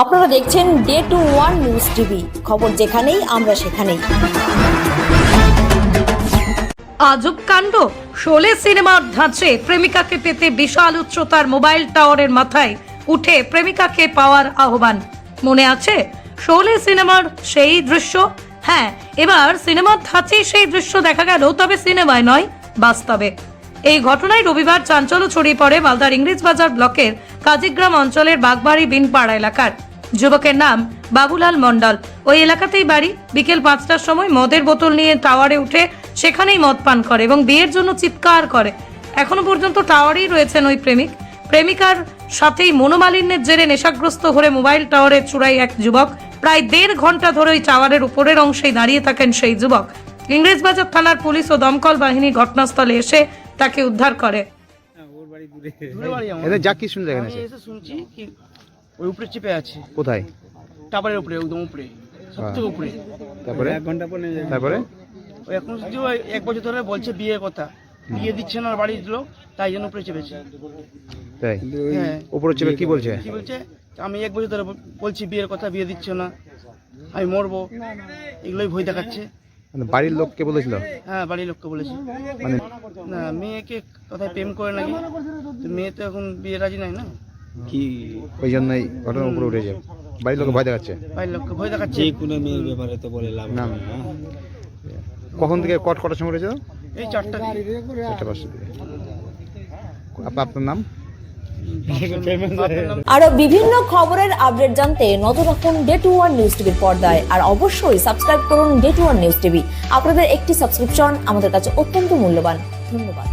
আপনারা দেখছেন day two one news TV খবর যেখানেই, আমরা সেখানেই। আজব কাণ্ড। শোলে সিনেমার ধাঁচে প্রেমিকাকে পেতে বিশাল উচ্চতার মোবাইল টাওয়ারের মাথায় উঠে প্রেমিকাকে পাওয়ার আহ্বান। মনে আছে? শোলে সিনেমার সেই দৃশ্য? হ্যাঁ এবার সিনেমার ধাঁচেই সেই দৃশ্য দেখা গেল, তবে সিনেমায় নয়, বাস্তবে। এই ঘটনায় রবিবার চাঞ্চল্য ছড়িয়ে পড়ে মালদার ইংরেজবাজার ব্লকের কাজিগ্রাম অঞ্চলের বাগবাড়ি বিনপাড়া এলাকার। যুবকের নাম বাবুলাল মণ্ডল। ওই এলাকাতেই বাড়ি। বিকেল পাঁচটার সময় মদের বোতল নিয়ে টাওয়ারে উঠে সেখানেই মদ পান করে এবং বিয়ের জন্য চিৎকার করে। এখনও পর্যন্ত টাওয়ারেই রয়েছেন ওই প্রেমিক। প্রেমিকার সাথেই মনোমালিন্যের জেরে নেশাগ্রস্ত হয়ে মোবাইল টাওয়ারের চূড়ায় এক যুবক। প্রায় দেড় ঘণ্টা ধরে ওই টাওয়ারের উপরের অংশেই দাঁড়িয়ে থাকেন সেই যুবক। ইংরেজবাজার থানার পুলিশ ও দমকল বাহিনী ঘটনাস্থলে এসে তাকে উদ্ধার করে। দূরে। এদের যা কি শুনতে এখানে এসে? এসে শুনছি কি ওই উপরে চেপে আছে। কোথায়? টাবারের উপরে একদম উপরে। সব উপরে। তারপরে? তারপরে? ওই এখন এক বছর ধরে বলছে বিয়ের কথা। বিয়ে দিচ্ছে না বাড়ির লোক তাই জন্য উপরে চেপেছে। তাই? হ্যাঁ। উপরে চেপে কি বলছে? কি বলছে? আমি এক বছর ধরে বলছি বিয়ের কথা বিয়ে দিচ্ছে না। আমি মরবো। এগুলোই ভয় দেখাচ্ছে। মানে বাড়ির লোককে বলেছিল? হ্যাঁ বাড়ির লোককে বলেছি। মানে না মেয়েকে কথায় প্রেম করে নাকি? তো মেয়ে তো এখন বিয়ে রাজি নাই না? ওই জন্যই ঘটনার উপরে উঠে যায়। বাড়ির লোকে ভয় দেখাচ্ছে? বাড়ির লোককে ভয় দেখাচ্ছে? কোনো মেয়ের ব্যাপারে তো বলে লাভ না? কখন থেকে কট কটার সময় উঠেছে এই চারটা। চারটা পাঁচটা আপনার নাম? আরও বিভিন্ন খবরের আপডেট জানতে নজর রাখুন ডে টু ওয়ান নিউজ টিভির পর্দায়। আর অবশ্যই সাবস্ক্রাইব করুন day two one news TV আপনাদের একটি সাবস্ক্রিপশন আমাদের কাছে অত্যন্ত মূল্যবান। ধন্যবাদ।